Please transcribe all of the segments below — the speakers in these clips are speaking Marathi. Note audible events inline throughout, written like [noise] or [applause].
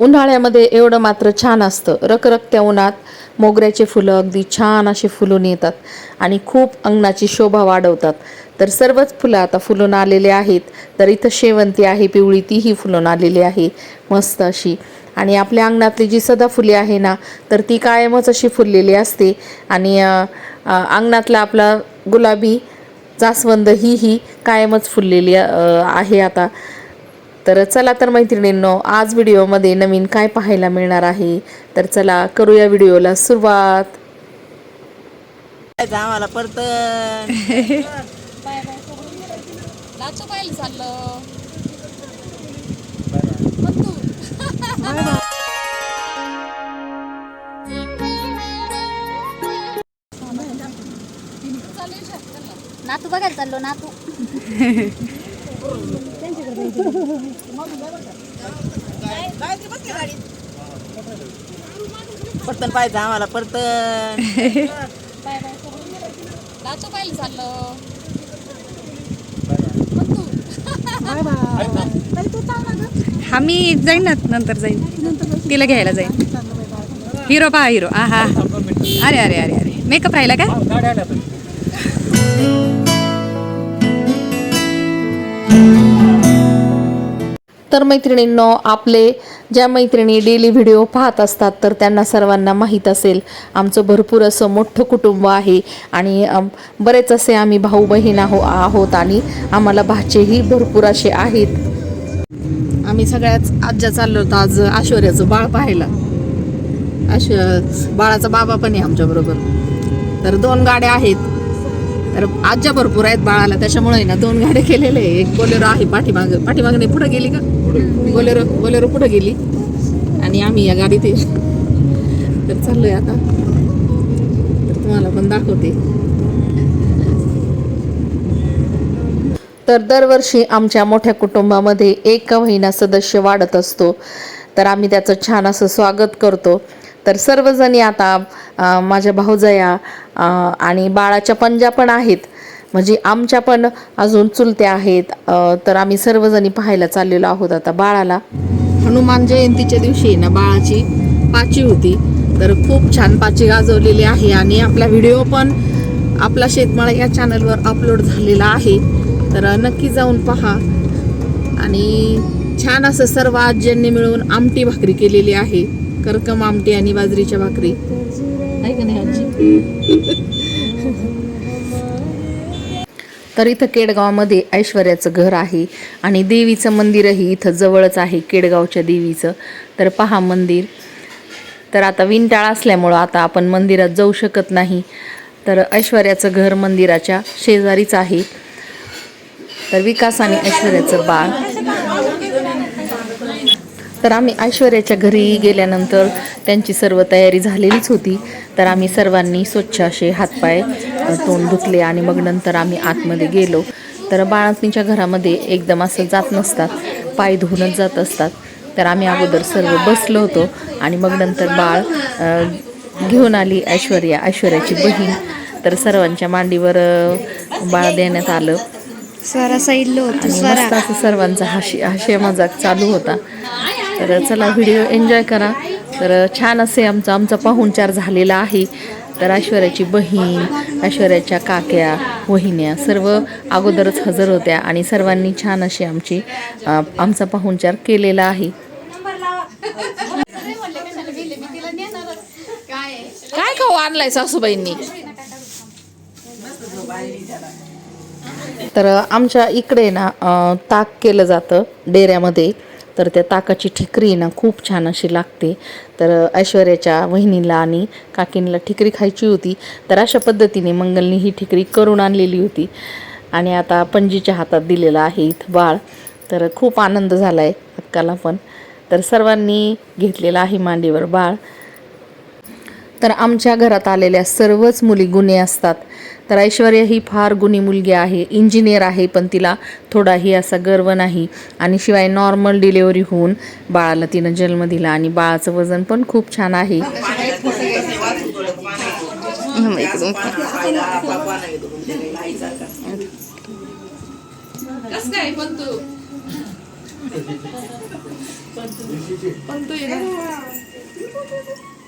उन्हाळ्यामध्ये एवढं मात्र छान असतं. रखरखत्या उन्हात मोगऱ्याचे फुलं अगदी छान असे फुलून येतात आणि खूप अंगणाची शोभा वाढवतात. तर सर्वच फुलं आता फुलून आलेले आहेत. तर इथं शेवंती आहे पिवळी तीही फुलून आलेली आहे. मस्त अशी. आणि आपल्या अंगणातली जी सदाफुली आहे ना तर ती कायमच अशी फुललेली असते. आणि अंगणातला आपला गुलाबी जास्वंद ही ही कायमच फुललेली आहे आता. तर चला तर मैत्रिणींनो आज व्हिडिओमध्ये नवीन काय पाहायला मिळणार आहे? तर चला करूया व्हिडिओला सुरुवात. आम्हाला परत. नाचू पाहिलं चाललं नातू बघायला चाललो नातू. [laughs] पटकन पाहिजे आम्हाला परत नाचू पाहिलं चाललं हा मी जाईन ना नंतर जाईन. तिला घ्यायला जाईन. हिरो पहा हिरो. आ हा अरे अरे अरे अरे. मेकअप राहिला का? तर मैत्रिणींनो आपले ज्या मैत्रिणी डेली व्हिडिओ पाहत असतात तर त्यांना सर्वांना माहीत असेल आमचं भरपूर असं मोठं कुटुंब आहे आणि बरेच असे आम्ही भाऊ बहीण आहो आहोत आणि आम्हाला भाचेही भरपूर असे आहेत. आम्ही सगळ्याच आज्जा चाललो होतो आज ऐश्वर्याचं बाळ पाहायला. ऐश्वर्या बाळाचा बाबा पण आहे आमच्याबरोबर तर दोन गाड्या आहेत. तर आजच्या भरपूर आहेत बाळाला त्याच्यामुळे ना दोन गाड्या केलेले एक बोलेरो आहे पाठीमाग पाठीमागने पुढे गेली का? बोलेरो बोलेरो पुढे गेली. आणि आम्ही या गाडीत तर चाललोय आता. तर तुम्हाला पण दाखवते. तर दरवर्षी आमच्या मोठ्या कुटुंबामध्ये एक महिना सदस्य वाढत असतो. तर आम्ही त्याचं छान असं स्वागत करतो. तर सर्वजणी आता माझ्या भाऊजया आणि बाळाच्या पंजा पण आहेत. म्हणजे आमच्या पण अजून चुलत्या आहेत. तर आम्ही सर्वजणी पाहायला चाललेलो आहोत आता बाळाला. हनुमान जयंतीच्या दिवशी आहे ना बाळाची पाची होती. तर खूप छान पाची गाजवलेली आहे आणि आपला व्हिडिओ पण आपला शेतमाळा या चॅनलवर अपलोड झालेला आहे. तर नक्की जाऊन पहा. आणि छान असं सर्व आज्यांनी मिळून आमटी भाकरी केलेली आहे. करकम आमटी आणि बाजरीच्या भाकरी. तर इथं केडगावमध्ये ऐश्वर्याचं घर आहे आणि देवीचं मंदिरही इथं जवळच आहे केडगावच्या देवीचं. तर पहा मंदिर. तर आता विंटाळ असल्यामुळं आता आपण मंदिरात जाऊ शकत नाही. तर ऐश्वर्याचं घर मंदिराच्या शेजारीच आहे. तर विकास आणि ऐश्वर्याचं बाळ. तर आम्ही ऐश्वर्याच्या घरी गेल्यानंतर त्यांची सर्व तयारी झालेलीच होती. तर आम्ही सर्वांनी स्वच्छ असे हातपाय तोंड धुतले आणि मग नंतर आम्ही आतमध्ये गेलो. तर बाळांनीच्या घरामध्ये एकदम असं जात नसतात पाय धुवूनच जात असतात. तर आम्ही अगोदर सर्व बसलो होतो आणि मग नंतर बाळ घेऊन आली ऐश्वर्या ऐश्वर्याची बहीण. तर सर्वांच्या मांडीवर बाळ देण्यात आलं. स्वरा साईडलो होतो सर्वांचा हाशी हास्य मजाक चालू होता. तर चला व्हिडिओ एन्जॉय करा. तर छान असे आमचं आमचा पाहुणचार झालेला आहे. तर ऐश्वर्याची बहीण ऐश्वर्याच्या काक्या वहिन्या सर्व अगोदरच हजर होत्या आणि सर्वांनी छान अशी आमची आमचा पाहुणचार केलेला आहे. काय खाऊ आणलाय सासूबाईंनी? तर आमच्या इकडे ना ताक केलं जातं डेऱ्यामध्ये. तर त्या ताकाची ठिकरी ना खूप छान अशी लागते. तर ऐश्वर्याच्या वहिनीला आणि काकींला ठिकरी खायची होती. तर अशा पद्धतीने मंगलनी ही ठिकरी करून आणलेली होती. आणि आता पणजीच्या हातात दिलेला आहे इथं बाळ. तर खूप आनंद झाला आहे हक्काला पण. तर सर्वांनी घेतलेला आहे मांडीवर बाळ. तर आमच्या घरात आलेल्या सर्वच मुली गुन्हे असतात. तर ऐश्वर्या ही फार गुणी मुलगी आहे इंजिनियर आहे पण तिला थोडाही असा गर्व नाही. आणि शिवाय नॉर्मल डिलेवरी होऊन बाळाला तिनं जन्म दिला आणि बाळाचं वजन पण खूप छान आहे. पण तू?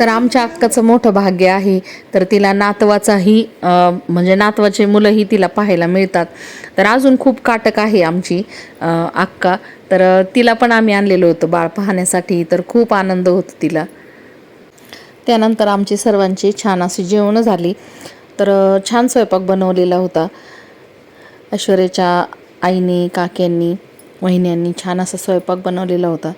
तर आमच्या अक्काचं मोठं भाग्य आहे. तर तिला नातवाचाही म्हणजे नातवाचे मुलंही तिला पाहायला मिळतात. तर अजून खूप काटक आहे आमची अक्का. तर तिला पण आम्ही आणलेलो होतो बाळ पाहण्यासाठी. तर खूप आनंद होतो तिला. त्यानंतर आमची सर्वांची छान अशी जेवणं झाली. तर छान स्वयंपाक बनवलेला होता. ऐश्वर्याच्या आईने काक्यांनी वहिन्यांनी छान असा स्वयंपाक बनवलेला होता.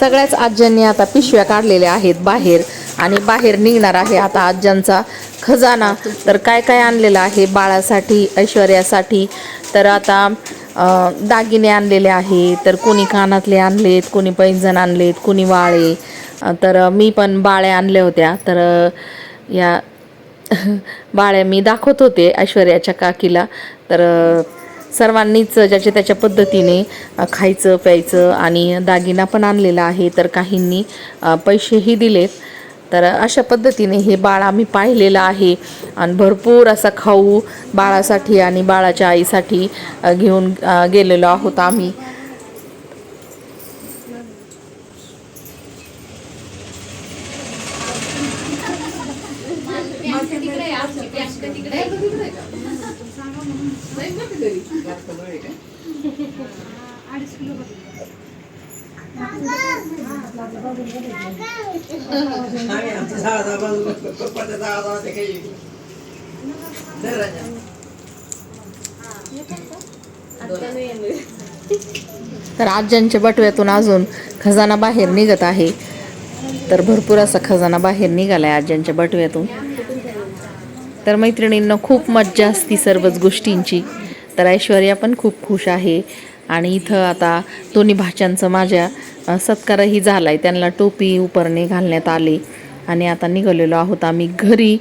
सगळ्याच आज्यांनी आता पिशव्या काढलेल्या आहेत बाहेर आणि बाहेर निघणार आहे आता आज्यांचा खजाना. तर काय काय आणलेलं आहे बाळासाठी ऐश्वर्यासाठी? तर आता दागिने आणलेले आहे तर कोणी कानातले आणलेत कोणी पैंजण आणलेत कोणी वाळे. तर मी पण बाळे आणल्या होत्या. तर या [laughs] बाळ्या मी दाखवत होते ऐश्वर्याच्या काकीला. तर सर्वांनीच ज्याच्या त्याच्या पद्धतीने खायचं प्यायचं आणि दागिना पण आणलेला आहे तर काहींनी पैसेही दिलेत. तर अशा पद्धतीने हे बाळ आम्ही पाहिलेलं आहे. आणि भरपूर असा खाऊ बाळासाठी आणि बाळाच्या आईसाठी घेऊन गेलेलो आहोत आम्ही. तर आज्यांच्या बटव्यातून अजून खजाना बाहेर निघत आहे. तर भरपूर असा खजाना बाहेर निघाला आहे आज्यांच्या बटव्यातून. तर मैत्रिणींना खूप मज्जा असती सर्वच गोष्टींची. तर ऐश्वर्या पण खूप खुश आहे. आणि इथं आता दोन्ही भाच्यांचं माझ्या सत्कारही झाला आहे त्यांना टोपी उपरणे घालण्यात आले. आणि आता निघालेलो आहोत आम्ही घरी.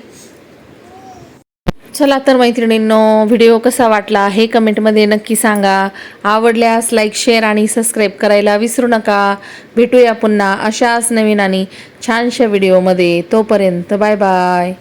चला तर मैत्रिणींनो व्हिडिओ कसा वाटला हे कमेंटमध्ये नक्की सांगा. आवडल्यास लाईक शेअर आणि सबस्क्राईब करायला विसरू नका. भेटूया पुन्हा अशाच नवीन आणि छानशा व्हिडिओमध्ये. तोपर्यंत बाय बाय.